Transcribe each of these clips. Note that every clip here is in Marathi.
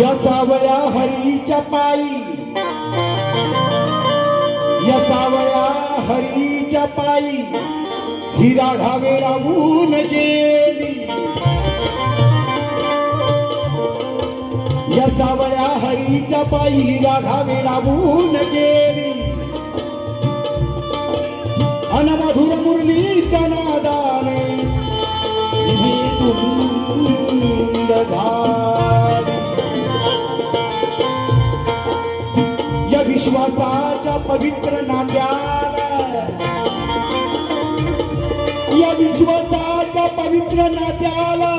या सावळ्या हरीच्या पायी. या सावळ्या हरीच्या पायी. हिरा ढावे राहून गेली. या सावळ्या हरीच्या पायी हिरा ढावे राहून गेली. विश्वासाच्या पवित्र नात्याला. या विश्वासाच्या पवित्र नात्याला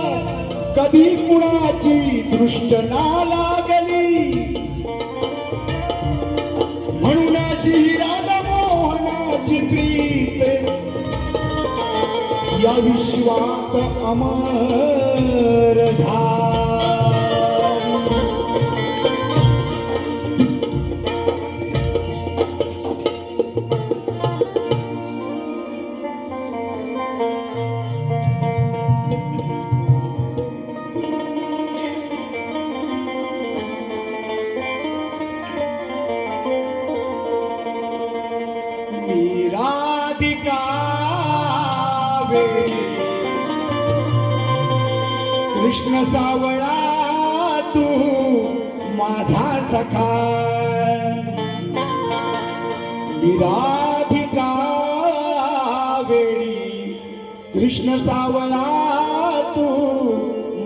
कधी कुणाची दृष्ट ना लागली? म्हणून अशी राधा मोहनाची प्रीत या विश्वात अमर झाला. निराधिका कृष्ण सावळा तू माझा सखा. निराधिका वेळी कृष्ण सावळा तू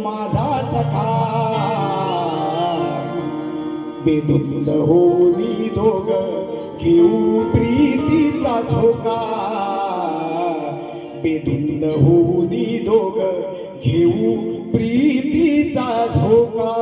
माझा सखा. बेधुंद होई दोग घेऊ प्रिय झोका. बेधुंद होई दोघ घेऊ प्रीतीचा झोका.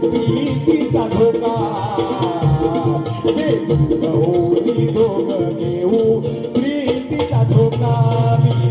प्रीतीचा झोका होली भोग घेऊ प्रीतीचा झोका मी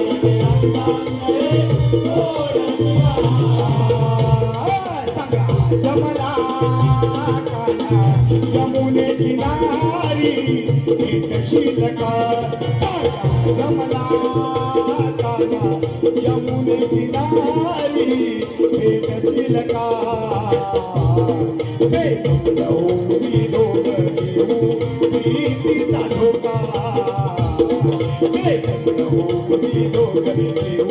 किनारी भेट शीतका साया जमला. काना यमुने किनारी भेटशील का भेटलो मी दोघ घेऊ प्रीतीचा झोका. भेटलो मी दोघ घेऊ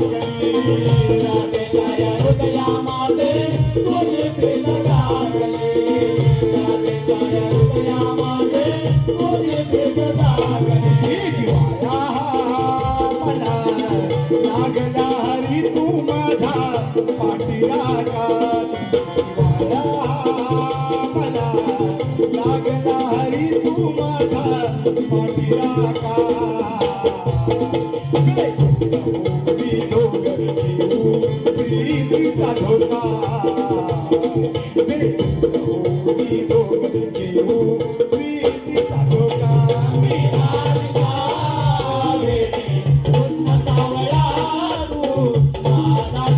हरी तू माझा पाठीरागा जिवाया Deus.